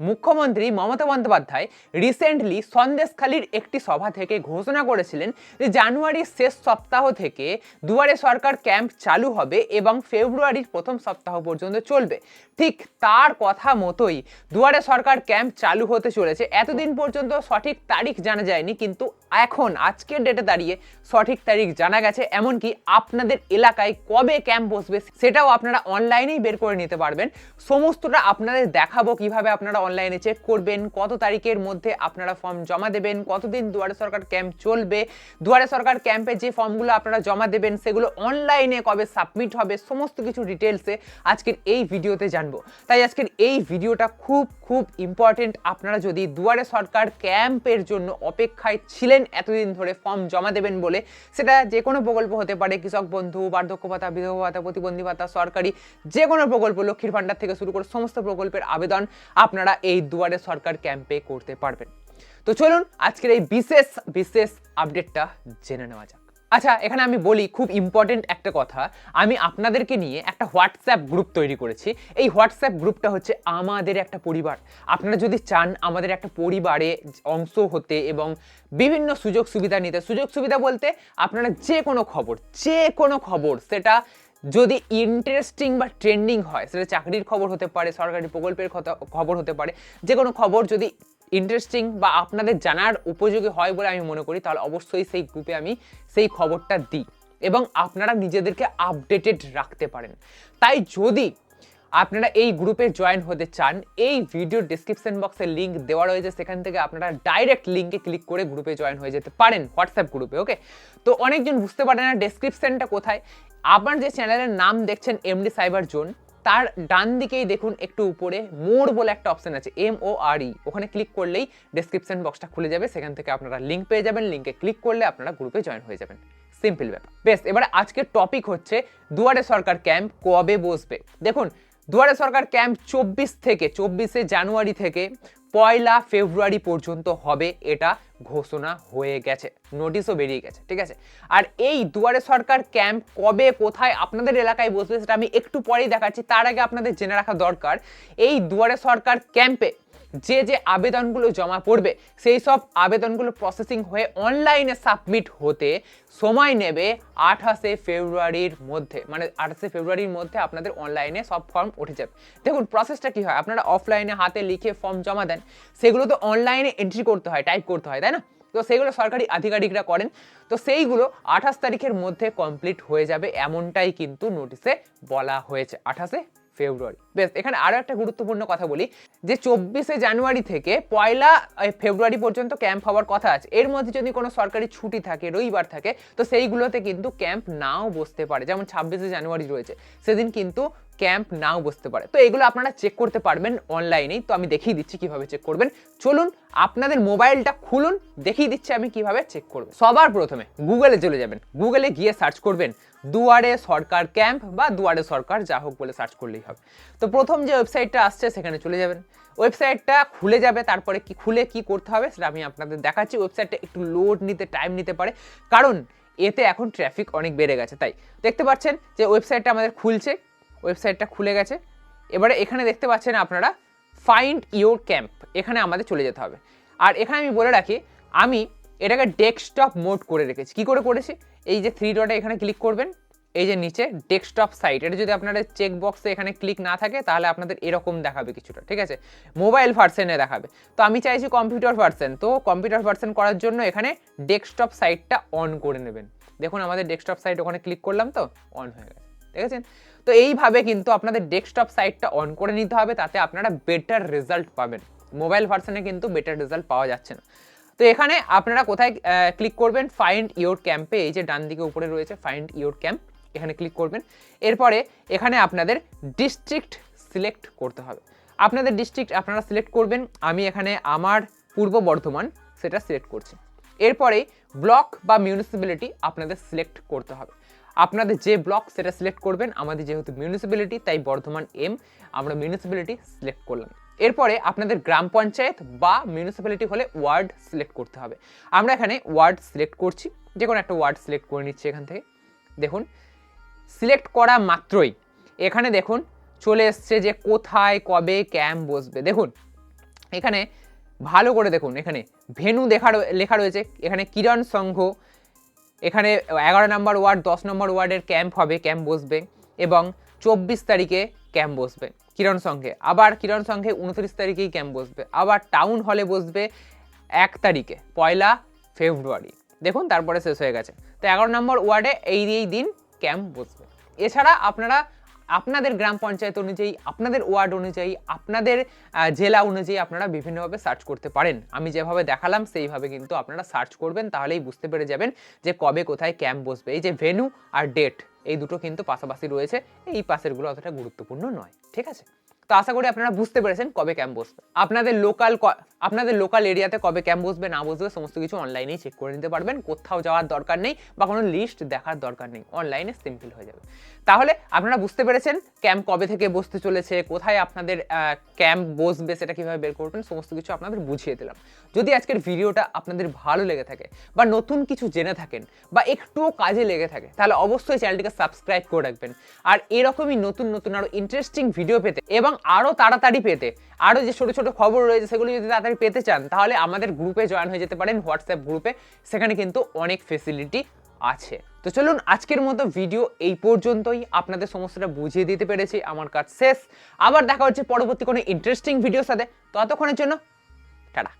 মুখ্যমন্ত্রী মমতা বন্দ্যোপাধ্যায় রিসেন্টলি সন্দেশখালীর একটি সভা থেকে ঘোষণা করেছিলেন যে জানুয়ারির শেষ সপ্তাহ থেকে দুয়ারে সরকার ক্যাম্প চালু হবে এবং ফেব্রুয়ারির প্রথম সপ্তাহ পর্যন্ত চলবে। ঠিক তার কথা মতোই দুয়ারে সরকার ক্যাম্প চালু হতে চলেছে। এতদিন পর্যন্ত সঠিক তারিখ জানা যায়নি, কিন্তু এখন, আজকের ডেটে দাঁড়িয়ে সঠিক তারিখ জানা গেছে। এমনকি আপনাদের এলাকায় কবে ক্যাম্প বসবে, সেটাও আপনারা অনলাইনেই বের করে নিতে পারবেন। সমস্তটা আপনাদের দেখাবো কীভাবে আপনারা অনলাইনে চেক করবেন, কত তারিখের মধ্যে আপনারা ফর্ম জমা দেবেন, কতদিন দুয়ারে সরকার ক্যাম্প চলবে। দুয়ারে সরকার ক্যাম্পে যে ফর্মগুলো আপনারা জমা দেবেন, সেগুলো অনলাইনে কবে সাবমিট হবে, সমস্ত কিছু ডিটেলসে আজকের এই ভিডিওতে জানব। তাই আজকের এই ভিডিওটা খুব খুব ইম্পর্টেন্ট আপনারা যদি দুয়ারে সরকার ক্যাম্পের জন্য অপেক্ষায় ছিলেন, এতদিন ধরে ফর্ম জমা দেবেন বলে, সেটা যে কোনো প্রকল্প হতে পারে, কৃষক বন্ধু, বার্ধক্য ভাতা, বিধবা ভাতা, প্রতিবন্ধী ভাতা, সরকারি, যে কোনো প্রকল্প, লক্ষ্মীর ভাণ্ডার থেকে শুরু করে সমস্ত প্রকল্পের আবেদন আপনারা এই দুয়ারে সরকার ক্যাম্পে করতে পারবেন। তো চলুন আজকের এই বিশেষ বিশেষ আপডেটটা জেনে নেওয়া যাক। আচ্ছা এখানে আমি বলি খুব ইম্পর্টেন্ট একটা কথা। আমি আপনাদেরকে নিয়ে একটা হোয়াটসঅ্যাপ গ্রুপ তৈরি করেছি। এই হোয়াটসঅ্যাপ গ্রুপটা হচ্ছে আমাদের একটা পরিবার। আপনারা যদি চান আমাদের একটা পরিবারে অংশ হতে এবং বিভিন্ন সুযোগ সুবিধা নিতে সুযোগ সুবিধা বলতে আপনারা যে কোনো খবর যে কোনো খবর, সেটা যদি ইন্টারেস্টিং বা ট্রেন্ডিং হয়, সেটা চাকরির খবর হতে পারে, সরকারি প্রকল্পের খবর হতে পারে যে কোনো খবর যদি ইন্টারেস্টিং বা আপনাদের জানার উপযোগী হয় বলে আমি মনে করি, তাহলে অবশ্যই সেই গ্রুপে আমি সেই খবরটা দিই এবং আপনারা নিজেদেরকে আপডেটেড রাখতে পারেন। তাই যদি আপনারা এই গ্রুপে জয়েন হতে চান, এই ভিডিও ডিসক্রিপশন বক্সে লিঙ্ক দেওয়া রয়েছে, সেখান থেকে আপনারা ডাইরেক্ট লিঙ্কে ক্লিক করে গ্রুপে জয়েন হয়ে যেতে পারেন হোয়াটসঅ্যাপ গ্রুপে ওকে তো অনেকজন বুঝতে পারে না ডেসক্রিপশনটা কোথায়। আপনার যে চ্যানেলের নাম দেখছেন এমডি সাইবার জোন তার ডান দিকেই দেখুন একটু উপরে মোর বলে একটা অপশন আছে এম ও আর ই ওখানে ক্লিক করলেই ডেসক্রিপশন বক্সটা খুলে যাবে, সেখান থেকে আপনারা লিঙ্ক পেয়ে যাবেন লিঙ্কে ক্লিক করলে আপনারা গ্রুপে জয়েন হয়ে যাবেন। সিম্পল ব্যাপার। বেশ, এবারে আজকের টপিক হচ্ছে দুয়ারে সরকার ক্যাম্প কবে বসবে? দেখুন দুয়ারে সরকার ক্যাম্প চব্বিশ থেকে, চব্বিশে জানুয়ারি থেকে পয়লা ফেব্রুয়ারি পর্যন্ত হবে এটা ঘোষণা হয়ে গেছে। নোটিশও বেরিয়ে গেছে, ঠিক আছে? আর এই দুয়ারে সরকার ক্যাম্প কবে, কোথায়, আপনাদের এলাকায় বসবে সেটা আমি একটু পরেই দেখাচ্ছি। তার আগে আপনাদের জেনে রাখা দরকার, এই দুয়ারে সরকার ক্যাম্পে যে যে আবেদনগুলো জমা পড়বে, সেই সব আবেদনগুলো প্রসেসিং হয়ে অনলাইনে সাবমিট হতে সময় নেবে আঠাশে ফেব্রুয়ারির মধ্যে। মানে আঠাশে ফেব্রুয়ারির মধ্যে আপনাদের অনলাইনে সব ফর্ম উঠে যাবে। দেখুন প্রসেসটা কি হয়? আপনারা অফলাইনে হাতে লিখে ফর্ম জমা দেন, সেগুলো তো অনলাইনে এন্ট্রি করতে হয় টাইপ করতে হয়, তাই না? তো সেগুলো সরকারি আধিকারিকরা করেন। তো সেইগুলো আঠাশ তারিখের মধ্যে কমপ্লিট হয়ে যাবে, এমনটাই কিন্তু নোটিশে বলা হয়েছে। আঠাশে ফেব্রুয়ারি। বেশ, এখানে আরও একটা গুরুত্বপূর্ণ কথা বলি, যে চব্বিশে জানুয়ারি থেকে পয়লা ফেব্রুয়ারি পর্যন্ত ক্যাম্প হওয়ার কথা আছে। এর মধ্যে যদি কোনো সরকারি ছুটি থাকে, রবিবার থাকে, তো সেইগুলোতে কিন্তু ক্যাম্প নাও বসতে পারে। যেমন ছাব্বিশে জানুয়ারি রয়েছে। সেদিন কিন্তু ক্যাম্প নাও বসতে পারে। তো এগুলো আপনারা চেক করতে পারবেন অনলাইনেই তো আমি দেখিয়ে দিচ্ছি কীভাবে চেক করবেন। চলুন, আপনাদের মোবাইলটা খুলুন, দেখিয়ে দিচ্ছি আমি কীভাবে চেক করব। সবার প্রথমে গুগলে চলে যাবেন। গুগলে গিয়ে সার্চ করবেন দুয়ারে সরকার ক্যাম্প বা দুয়ারে সরকার যা হোক বলে সার্চ করলেই হবে। তো প্রথম যে ওয়েবসাইটটা আসছে, সেখানে চলে যাবেন। ওয়েবসাইটটা খুলে যাবে, তারপরে কি খুলে কি করতে হবে, সেটা আমি আপনাদের দেখাচ্ছি। ওয়েবসাইটটা একটু লোড নিতে টাইম নিতে পারে। কারণ, এতে এখন ট্রাফিক অনেক বেড়ে গেছে, তাই। দেখতে পাচ্ছেন যে ওয়েবসাইটটা আমাদের খুলছে। ওয়েবসাইটটা খুলে গেছে। এবারে এখানে দেখতে পাচ্ছেন আপনারা ফাইন্ড ইওর ক্যাম্প এখানে আমাদের চলে যেতে হবে। আর এখানে আমি বলে রাখি, আমি এটাকে ডেস্কটপ মোড করে রেখেছি। কি করে করেছি? এই যে থ্রি ডটে এখানে ক্লিক করবেন, এই যে নিচে ডেস্কটপ সাইট এটা যদি আপনাদের চেক বক্সে এখানে ক্লিক না থাকে, তাহলে আপনাদের এরকম দেখাবে কিছুটা, ঠিক আছে? মোবাইল ভার্সনে দেখাবে। তো আমি চাইছি কম্পিউটার ভার্সন তো কম্পিউটার ভার্সন করার জন্য এখানে ডেস্কটপ সাইটটা অন করে নেবেন। দেখুন আমাদের ডেস্কটপ সাইট ওখানে ক্লিক করলাম তো অন হয়ে গেছে। দেখেছেন? তো এইভাবে কিন্তু আপনাদের ডেস্কটপ সাইটটা অন করে নিতে হবে, তাতে আপনারা বেটার রেজাল্ট পাবেন। মোবাইল ভার্সনে কিন্তু বেটার রেজাল্ট পাওয়া যাচ্ছে না। তো এখানে আপনারা কোথায় ক্লিক করবেন? ফাইন্ড ইওর ক্যাম্পে এই যে ডান দিকে উপরে রয়েছে ফাইন্ড ইওর ক্যাম্প এখানে ক্লিক করবেন। এরপরে এখানে আপনাদের ডিস্ট্রিক্ট সিলেক্ট করতে হবে। আপনাদের ডিস্ট্রিক্ট আপনারা সিলেক্ট করবেন, আমি এখানে আমার পূর্ব বর্ধমান, সেটা সিলেক্ট করছি। এরপরে ব্লক বা মিউনিসিপ্যালিটি আপনাদের সিলেক্ট করতে হবে। আপনাদের যে ব্লক সেটা সিলেক্ট করবেন, আমাদের যেহেতু মিউনিসিপ্যালিটি তাই বর্ধমান এম আমরা মিউনিসিপ্যালিটি সিলেক্ট করলাম। এরপরে আপনাদের গ্রাম পঞ্চায়েত বা মিউনিসিপ্যালিটি হলে ওয়ার্ড সিলেক্ট করতে হবে। আমরা এখানে ওয়ার্ড সিলেক্ট করছি, যে কোনো একটা ওয়ার্ড সিলেক্ট করে নিচ্ছি এখান থেকে। দেখুন সিলেক্ট করা মাত্রই। এখানে দেখুন, চলে এসছে যে কোথায়, কবে ক্যাম্প বসবে। দেখুন, এখানে ভালো করে দেখুন, এখানে ভেনু দেখা লেখা রয়েছে, এখানে কিরণ সংঘ এখানে এগারো নম্বর ওয়ার্ড, দশ নম্বর ওয়ার্ডের ক্যাম্প হবে, ক্যাম্প বসবে এবং চব্বিশ তারিখে ক্যাম্প বসবে কিরণ সংঘে আবার কিরণ সংঘে উনত্রিশ তারিখেই ক্যাম্প বসবে। আবার টাউন হলে বসবে এক তারিখে, পয়লা ফেব্রুয়ারি। দেখুন, তারপরে শেষ হয়ে গেছে। তো এগারো নম্বর ওয়ার্ডে এই এই দিন ক্যাম্প বসবে। এছাড়া আপনারা আপনাদের গ্রাম পঞ্চায়েত অনুযায়ী, আপনাদের ওয়ার্ড অনুযায়ী, আপনাদের জেলা অনুযায়ী আপনারা বিভিন্নভাবে সার্চ করতে পারেন। আমি যেভাবে দেখালাম, সেইভাবে কিন্তু আপনারা সার্চ করবেন, তাহলেই বুঝতে পেরে যাবেন যে কবে কোথায় ক্যাম্প বসবে। এই যে ভেনু আর ডেট এই দুটো কিন্তু পাশাপাশি রয়েছে, এই পাশেরগুলো অতটা গুরুত্বপূর্ণ নয়, ঠিক আছে? তো আশা করি আপনারা বুঝতে পেরেছেন কবে ক্যাম্প বসবে। আপনাদের লোকাল আপনাদের লোকাল এরিয়াতে কবে ক্যাম্প বসবে না বসবে সমস্ত কিছু অনলাইনেই চেক করে নিতে পারবেন। কোথাও যাওয়ার দরকার নেই বা কোনো লিস্ট দেখার দরকার নেই। অনলাইনে সিম্পল হয়ে যাবে। তাহলে আপনারা বুঝতে পেরেছেন ক্যাম্প কবে থেকে বসতে চলেছে, কোথায় আপনাদের ক্যাম্প বসবে সেটা কীভাবে বের করবেন, সমস্ত কিছু আপনাদের বুঝিয়ে দিলাম। যদি আজকের ভিডিওটা আপনাদের ভালো লেগে থাকে বা নতুন কিছু জেনে থাকেন বা একটুও কাজে লেগে থাকে, তাহলে অবশ্যই চ্যানেলটিকে সাবস্ক্রাইব করে রাখবেন। আর এরকমই নতুন নতুন আরও ইন্টারেস্টিং ভিডিও পেতে এবং আরও তাড়াতাড়ি পেতে। আরও যে ছোটো ছোটো খবর রয়েছে, সেগুলো যদি তাড়াতাড়ি পেতে চান, তাহলে আমাদের গ্রুপে জয়েন হয়ে যেতে পারেন হোয়াটসঅ্যাপ গ্রুপে সেখানে কিন্তু অনেক ফেসিলিটি আছে। তো চলুন, আজকের মতো ভিডিও এই পর্যন্তই। আপনাদের সমস্যাটা বুঝিয়ে দিতে পেরেছি। আমার কাজ শেষ। আবার দেখা হচ্ছে পরবর্তী কোনো ইন্টারেস্টিং ভিডিওর সাথে। ততক্ষণের জন্য, টাটা।